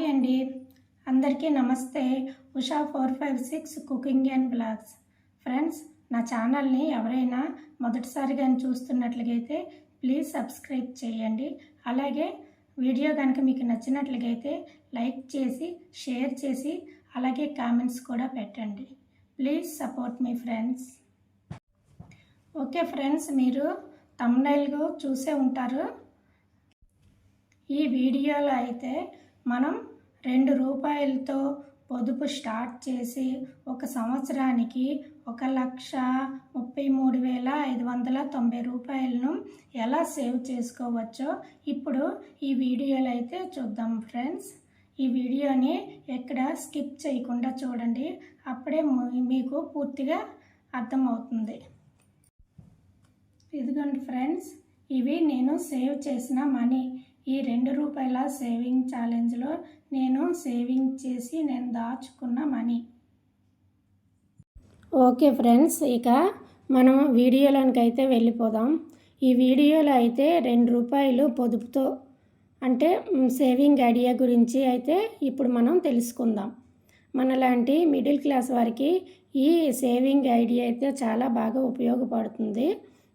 Hi అండి. అందరికీ నమస్తే. Usha four five six cooking and blogs. Friends నా ఛానల్ని ఎవరైనా మొదటిసారిగా చూస్తున్నట్లయితే ప్లీజ్ సబ్స్క్రైబ్ చేయండి. అలాగే వీడియో కనుక మీకు నచ్చినట్లయితే లైక్ చేసి షేర్ చేసి అలాగే కామెంట్స్ కూడా పెట్టండి. ప్లీజ్ సపోర్ట్ మీ ఫ్రెండ్స్. ఓకే ఫ్రెండ్స్ మీరు తమ్నైల్గా చూసే ఉంటారు. ఈ వీడియోలో అయితే మనం రెండు రూపాయలతో పొదుపు స్టార్ట్ చేసి ఒక సంవత్సరానికి ఒక లక్ష ముప్పై మూడు వేల ఐదు వందల తొంభై రూపాయలను ఎలా సేవ్ చేసుకోవచ్చో ఇప్పుడు ఈ వీడియోలో అయితే చూద్దాం ఫ్రెండ్స్. ఈ వీడియోని ఎక్కడ స్కిప్ చేయకుండా చూడండి. అప్పుడే మీకు పూర్తిగా అర్థమవుతుంది. ఇదిగోండి ఫ్రెండ్స్ ఇవి నేను సేవ్ చేసిన మనీ. ఈ రెండు రూపాయల సేవింగ్ ఛాలెంజ్లో నేను సేవింగ్ చేసి నేను దాచుకున్న మనీ ఓకే ఫ్రెండ్స్ ఇక మనం వీడియోలోనికి అయితే వెళ్ళిపోదాం. ఈ వీడియోలో అయితే రెండు రూపాయలు పొదుపుతో అంటే సేవింగ్ ఐడియా గురించి అయితే ఇప్పుడు మనం తెలుసుకుందాం. మనలాంటి మిడిల్ క్లాస్ వారికి ఈ సేవింగ్ ఐడియా అయితే చాలా బాగా ఉపయోగపడుతుంది.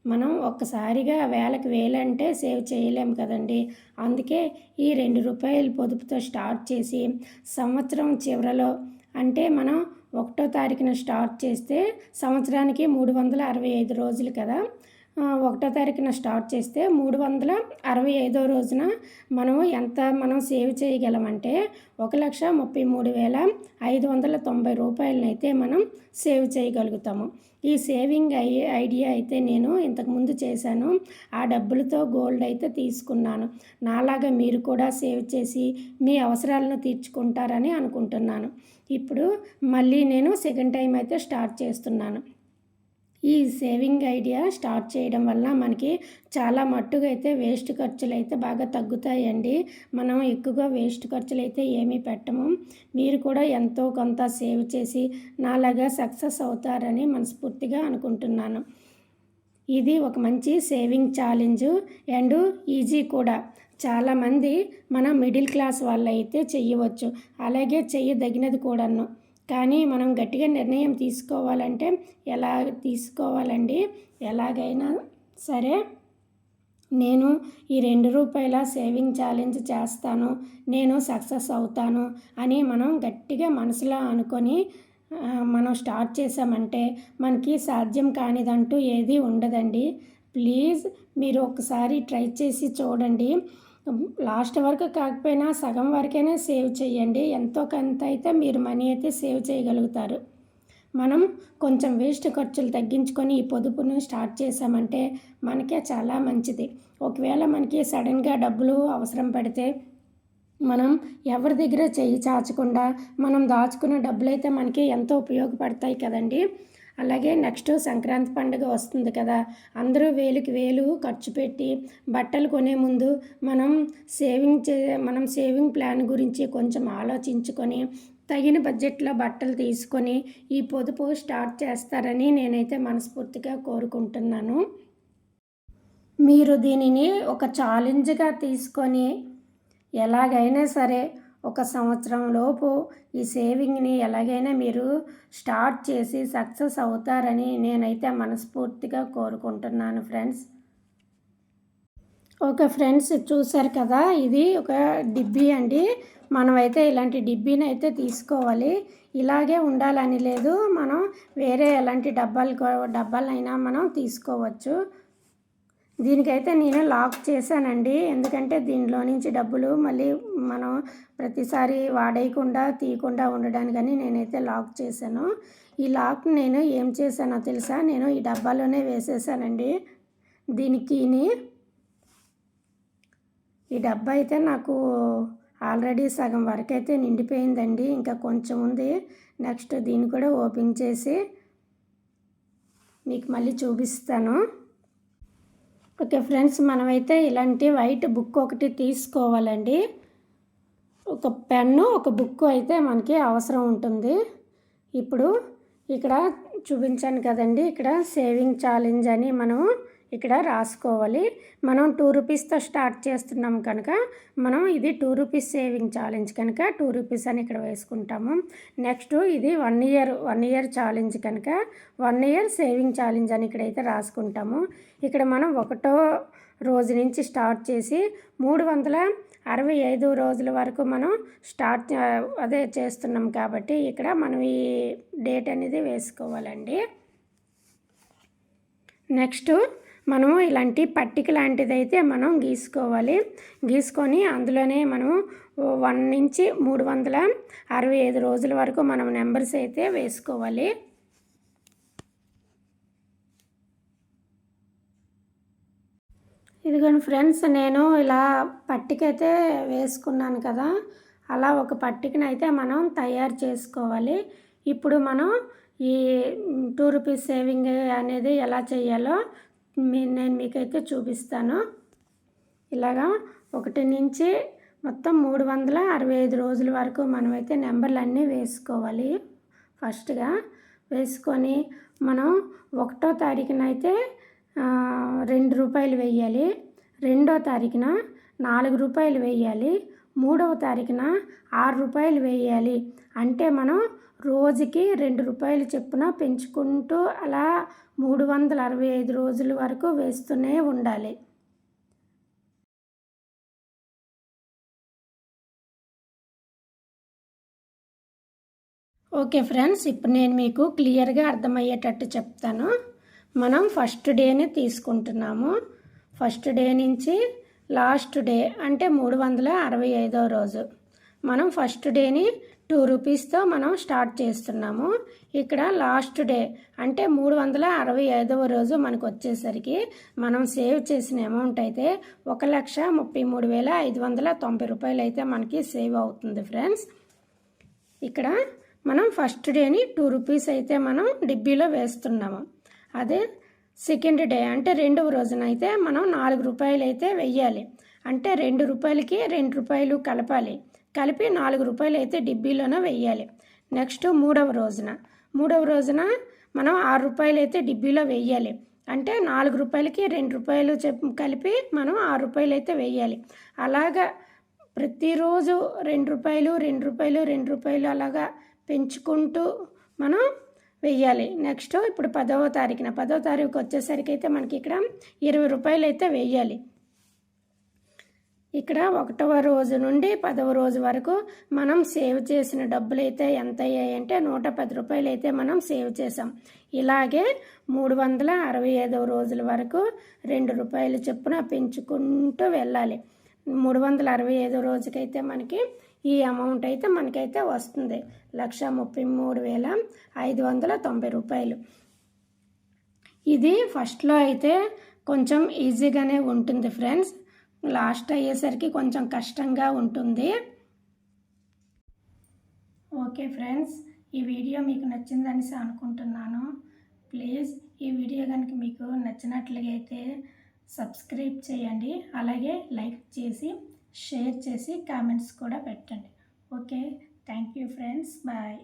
మనం ఒక్కసారిగా వేలకు వేలంటే సేవ్ చేయలేము కదండి. అందుకే ఈ రెండు రూపాయలు పొదుపుతో స్టార్ట్ చేసి సంవత్సరం చివరలో అంటే మనం ఒకటో తారీఖున స్టార్ట్ చేస్తే సంవత్సరానికి మూడు వందల అరవై ఐదు రోజులు కదా. ఒకటో తారీఖున స్టార్ట్ చేస్తే మూడు వందల అరవై ఐదో రోజున మనం ఎంత మనం సేవ్ చేయగలమంటే ఒక లక్ష ముప్పై మూడు వేల ఐదు వందల తొంభై రూపాయలనైతే మనం సేవ్ చేయగలుగుతాము. ఈ సేవింగ్ ఐ ఐడియా అయితే నేను ఇంతకుముందు చేశాను. ఆ డబ్బులతో గోల్డ్ అయితే తీసుకున్నాను. నాలాగా మీరు కూడా సేవ్ చేసి మీ అవసరాలను తీర్చుకుంటారని అనుకుంటున్నాను. ఇప్పుడు మళ్ళీ నేను సెకండ్ టైం అయితే స్టార్ట్ చేస్తున్నాను. ఈ సేవింగ్ ఐడియా స్టార్ట్ చేయడం వల్ల మనకి చాలా మట్టుగా అయితే వేస్ట్ ఖర్చులు అయితే బాగా తగ్గుతాయండి. మనం ఎక్కువగా వేస్ట్ ఖర్చులు అయితే ఏమీ పెట్టము. మీరు కూడా ఎంతో కొంత సేవ్ చేసి నాలాగా సక్సెస్ అవుతారని మనస్ఫూర్తిగా అనుకుంటున్నాను. ఇది ఒక మంచి సేవింగ్ ఛాలెంజ్ అండ్ ఈజీ కూడా. చాలామంది మన మిడిల్ క్లాస్ వాళ్ళు అయితే చెయ్యవచ్చు. అలాగే చేయదగినది కూడాను. కానీ మనం గట్టిగా నిర్ణయం తీసుకోవాలంటే ఎలా తీసుకోవాలండి? ఎలాగైనా సరే నేను ఈ రెండు రూపాయల సేవింగ్ ఛాలెంజ్ చేస్తాను నేను సక్సెస్ అవుతాను అని మనం గట్టిగా మనసులో అనుకొని మనం స్టార్ట్ చేసామంటే మనకి సాధ్యం కానిదంటూ ఏది ఉండదండి. ప్లీజ్ మీరు ఒకసారి ట్రై చేసి చూడండి. లాస్ట్ వరకు కాకపోయినా సగం వరకైనా సేవ్ చేయండి. ఎంతో కొంత అయితే మీరు మనీ అయితే సేవ్ చేయగలుగుతారు. మనం కొంచెం వేస్ట్ ఖర్చులు తగ్గించుకొని ఈ పొదుపును స్టార్ట్ చేసామంటే మనకే చాలా మంచిది. ఒకవేళ మనకి సడన్గా డబ్బులు అవసరం పడితే మనం ఎవరి దగ్గర చేయి చాచకుండా మనం దాచుకున్న డబ్బులు అయితే మనకి ఎంతో ఉపయోగపడతాయి కదండి. అలాగే నెక్స్ట్ సంక్రాంతి పండుగ వస్తుంది కదా అందరూ వేలుకి వేలు ఖర్చు పెట్టి బట్టలు కొనే ముందు మనం సేవింగ్ చే మనం సేవింగ్ ప్లాన్ గురించి కొంచెం ఆలోచించుకొని తగిన బడ్జెట్లో బట్టలు తీసుకొని ఈ పొదుపు స్టార్ట్ చేస్తారని నేనైతే మనస్ఫూర్తిగా కోరుకుంటున్నాను. మీరు దీనిని ఒక ఛాలెంజ్గా తీసుకొని ఎలాగైనా సరే ఒక సంవత్సరం లోపు ఈ సేవింగ్ని ఎలాగైనా మీరు స్టార్ట్ చేసి సక్సెస్ అవుతారని నేనైతే మనస్ఫూర్తిగా కోరుకుంటున్నాను ఫ్రెండ్స్. ఓకే ఫ్రెండ్స్ చూసారు కదా ఇది ఒక డిబ్బీ అండి. మనమైతే ఇలాంటి డిబ్బీని అయితే తీసుకోవాలి. ఇలాగే ఉండాలని లేదు. మనం వేరే ఎలాంటి డబ్బాలు డబ్బాలైనా మనం తీసుకోవచ్చు. దీనికైతే నేను లాక్ చేశానండి. ఎందుకంటే దీనిలో నుంచి డబ్బులు మళ్ళీ మనం ప్రతిసారి వాడేయకుండా తీయకుండా ఉండడానికని నేనైతే లాక్ చేశాను. ఈ లాక్ నేను ఏం చేశానో తెలుసా? నేను ఈ డబ్బాలోనే వేసేసానండి. దీనికిని ఈ డబ్బా అయితే నాకు ఆల్రెడీ సగం వరకు అయితే నిండిపోయిందండి. ఇంకా కొంచెం ఉంది. నెక్స్ట్ దీన్ని కూడా ఓపెన్ చేసి మీకు మళ్ళీ చూపిస్తాను. ఓకే ఫ్రెండ్స్ మనమైతే ఇలాంటి వైట్ బుక్ ఒకటి తీసుకోవాలండి. ఒక పెన్ను ఒక బుక్ అయితే మనకి అవసరం ఉంటుంది. ఇప్పుడు ఇక్కడ చూపించాను కదండి ఇక్కడ సేవింగ్ ఛాలెంజ్ అని మనం ఇక్కడ రాసుకోవాలి. మనం టూ రూపీస్తో స్టార్ట్ చేస్తున్నాం కనుక మనం ఇది టూ రూపీస్ సేవింగ్ ఛాలెంజ్ కనుక టూ రూపీస్ అని ఇక్కడ వేసుకుంటాము. నెక్స్ట్ ఇది one year one year challenge కనుక వన్ ఇయర్ సేవింగ్ ఛాలెంజ్ అని ఇక్కడైతే రాసుకుంటాము. ఇక్కడ మనం ఒకటో రోజు నుంచి స్టార్ట్ చేసి మూడు వందల అరవై ఐదు రోజుల వరకు మనం స్టార్ట్ అదే చేస్తున్నాం కాబట్టి ఇక్కడ మనం ఈ డేట్ అనేది వేసుకోవాలండి. నెక్స్ట్ మనము ఇలాంటి పట్టిక లాంటిది అయితే మనం గీసుకోవాలి. గీసుకొని అందులోనే మనము వన్ నుంచి మూడు వందల అరవై ఐదు రోజుల వరకు మనం నెంబర్స్ అయితే వేసుకోవాలి. ఇదిగోండి ఫ్రెండ్స్ నేను ఇలా పట్టిక అయితే వేసుకున్నాను కదా అలా ఒక పట్టికను అయితే మనం తయారు చేసుకోవాలి. ఇప్పుడు మనం ఈ టూ రూపీస్ సేవింగ్ అనేది ఎలా చేయాలో నేను మీకైతే చూపిస్తాను. ఇలాగా ఒకటి నుంచి మొత్తం మూడు వందల అరవై ఐదు రోజుల వరకు మనమైతే నెంబర్లు అన్నీ వేసుకోవాలి. ఫస్ట్గా వేసుకొని మనం ఒకటో తారీఖున అయితే రెండు రూపాయలు వేయాలి. రెండో తారీఖున నాలుగు రూపాయలు వేయాలి. మూడవ తారీఖున ఆరు రూపాయలు వేయాలి. అంటే మనం రోజుకి రెండు రూపాయలు చొప్పున పెంచుకుంటూ అలా మూడు వందల అరవై ఐదు రోజుల వరకు వేస్తూనే ఉండాలి. ఓకే ఫ్రెండ్స్ ఇప్పుడు నేను మీకు క్లియర్గా అర్థమయ్యేటట్టు చెప్తాను. మనం ఫస్ట్ డేనే తీసుకుంటున్నాము. ఫస్ట్ డే నుంచి లాస్ట్ డే అంటే మూడు వందల అరవై ఐదో రోజు. మనం ఫస్ట్ డేని టూ రూపీస్తో మనం స్టార్ట్ చేస్తున్నాము. ఇక్కడ లాస్ట్ డే అంటే మూడు వందల అరవై ఐదవ రోజు మనకు వచ్చేసరికి మనం సేవ్ చేసిన అమౌంట్ అయితే ఒక లక్ష ముప్పై మూడు వేల ఐదు వందల తొంభై రూపాయలు అయితే మనకి సేవ్ అవుతుంది ఫ్రెండ్స్. ఇక్కడ మనం ఫస్ట్ డేని టూ రూపీస్ అయితే మనం డిబ్బీలో వేస్తున్నాము. అదే సెకండ్ డే అంటే రెండవ రోజున అయితే మనం నాలుగు రూపాయలు అయితే వెయ్యాలి. అంటే రెండు రూపాయలకి రెండు రూపాయలు కలపాలి. కలిపి నాలుగు రూపాయలు అయితే డిబ్బీలోనే వెయ్యాలి. నెక్స్ట్ మూడవ రోజున. మూడవ రోజున మనం ఆరు రూపాయలు అయితే డిబ్బీలో వెయ్యాలి. అంటే నాలుగు రూపాయలకి రెండు రూపాయలు చెప్ కలిపి మనం ఆరు రూపాయలు అయితే వెయ్యాలి. అలాగా ప్రతిరోజు రెండు రూపాయలు రెండు రూపాయలు రెండు రూపాయలు అలాగా పెంచుకుంటూ మనం వెయ్యాలి. నెక్స్ట్ ఇప్పుడు పదవ తారీఖున. పదవ తారీఖు వచ్చేసరికి అయితే మనకి ఇక్కడ ఇరవై రూపాయలు అయితే వెయ్యాలి. ఇక్కడ ఒకటవ రోజు నుండి పదవ రోజు వరకు మనం సేవ్ చేసిన డబ్బులు అయితే ఎంత అయ్యాయంటే నూట పది రూపాయలు అయితే మనం సేవ్ చేసాం ఇలాగే మూడు వందల అరవై ఐదవ రోజుల వరకు రెండు రూపాయలు చొప్పున పెంచుకుంటూ వెళ్ళాలి. మూడు వందల అరవై ఐదో రోజుకైతే మనకి ఈ అమౌంట్ అయితే మనకైతే వస్తుంది. లక్ష ముప్పై మూడు వేల ఐదు వందల తొంభై రూపాయలు. ఇది ఫస్ట్లో అయితే కొంచెం ఈజీగానే ఉంటుంది ఫ్రెండ్స్ లాస్ట్ అయ్యేసరికి కొంచెం కష్టంగా ఉంటుంది. ఓకే ఫ్రెండ్స్ ఈ వీడియో మీకు నచ్చిందని అనుకుంటున్నాను. ప్లీజ్ ఈ వీడియో కనుక మీకు నచ్చినట్లయితే సబ్స్క్రైబ్ చేయండి. అలాగే లైక్ చేసి షేర్ చేసి కామెంట్స్ కూడా పెట్టండి. Okay thank you friends. Bye.